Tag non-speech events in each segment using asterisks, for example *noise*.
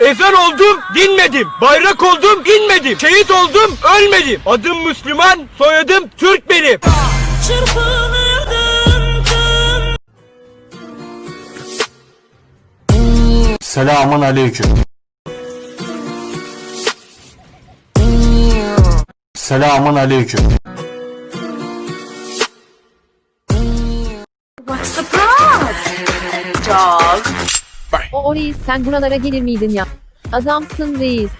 Ezan oldum, dinmedim. Bayrak oldum, inmedim. Şehit oldum, ölmedim. Adım Müslüman, soyadım Türk benim. Selamun aleyküm. Selamun aleyküm. O reis sen buralara gelir miydin ya? Adamsın reis.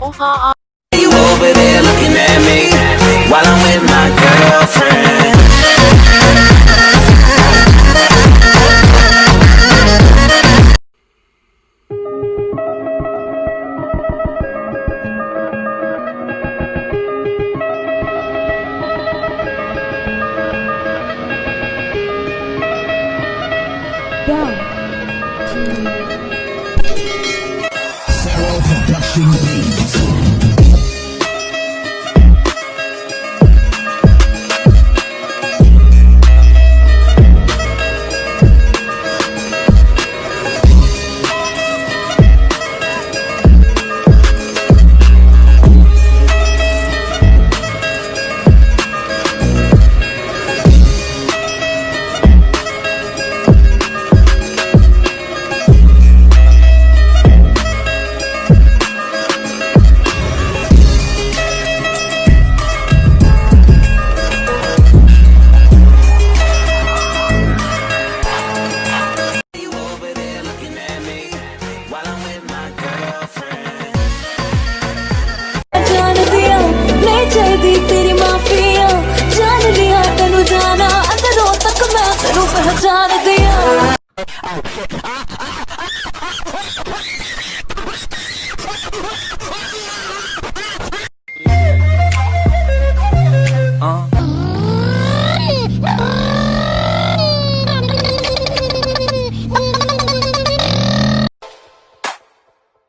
Oha You over there looking at me while I'm with my girlfriend. Crushing beats.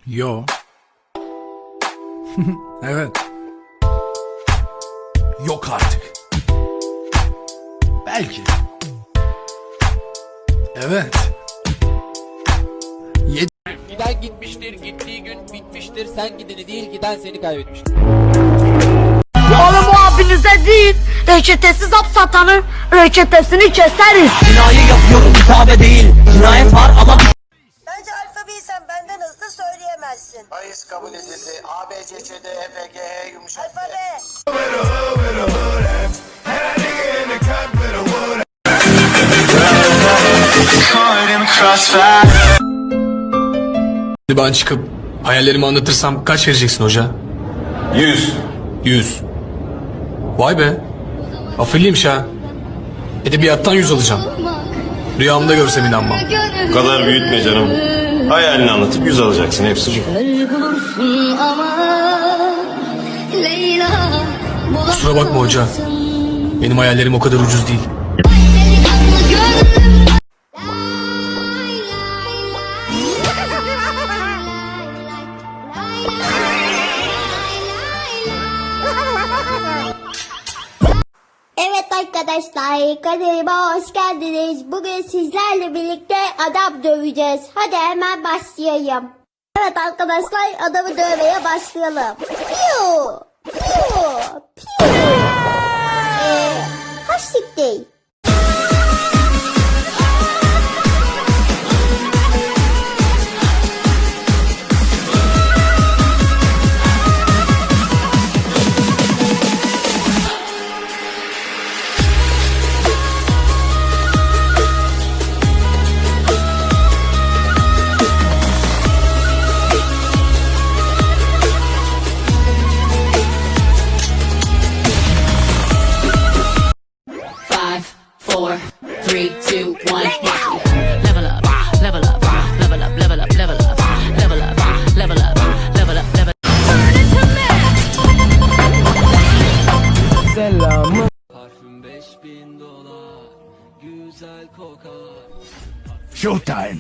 Yo. *laughs* evet. Yok artık. Belki. Evet. Yedi. Giden gitmiştir, gittiği gün bitmiştir. Sen gideni değil, giden seni kaybetmiştir. Oğlum o abinize değil, reçetesiz hap satanın reçetesini keseriz. Cinayı yapıyorum hitabe değil. Cinayet var ama Bence alfabeysen benden hızlı söyleyemezsin. Bahis kabul edildi. A, B, C, Ç, D, E, F, G, H yumuşak. Alfabe. Ben çıkıp hayallerimi anlatırsam kaç vereceksin hoca? Yüz. Yüz. Vay be. Afilliymiş ha. Edebiyattan yüz alacağım. Rüyamda görsem inanmam. Bu kadar büyütme canım. Hayalini anlatıp yüz alacaksın hepsi bu. Kusura bakma hoca. Benim hayallerim o kadar ucuz değil. Evet arkadaşlar kanalıma hoş geldiniz. Bugün sizlerle birlikte adam döveceğiz. Hadi hemen başlayalım. Evet arkadaşlar adamı dövmeye başlayalım. Piu! Piu! Piu! Eee hastik değil. Three, two, one. Level up, level up, level up, level up, level up, level up, level up, level up, level Parfüm 5000 dolar, güzel kokar. Showtime.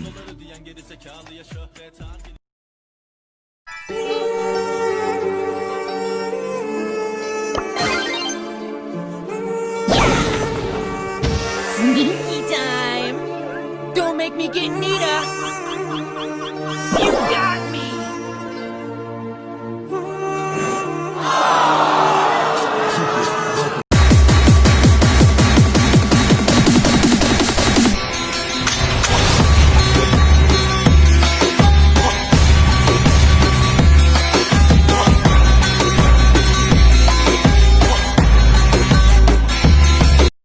make me get Nita. You got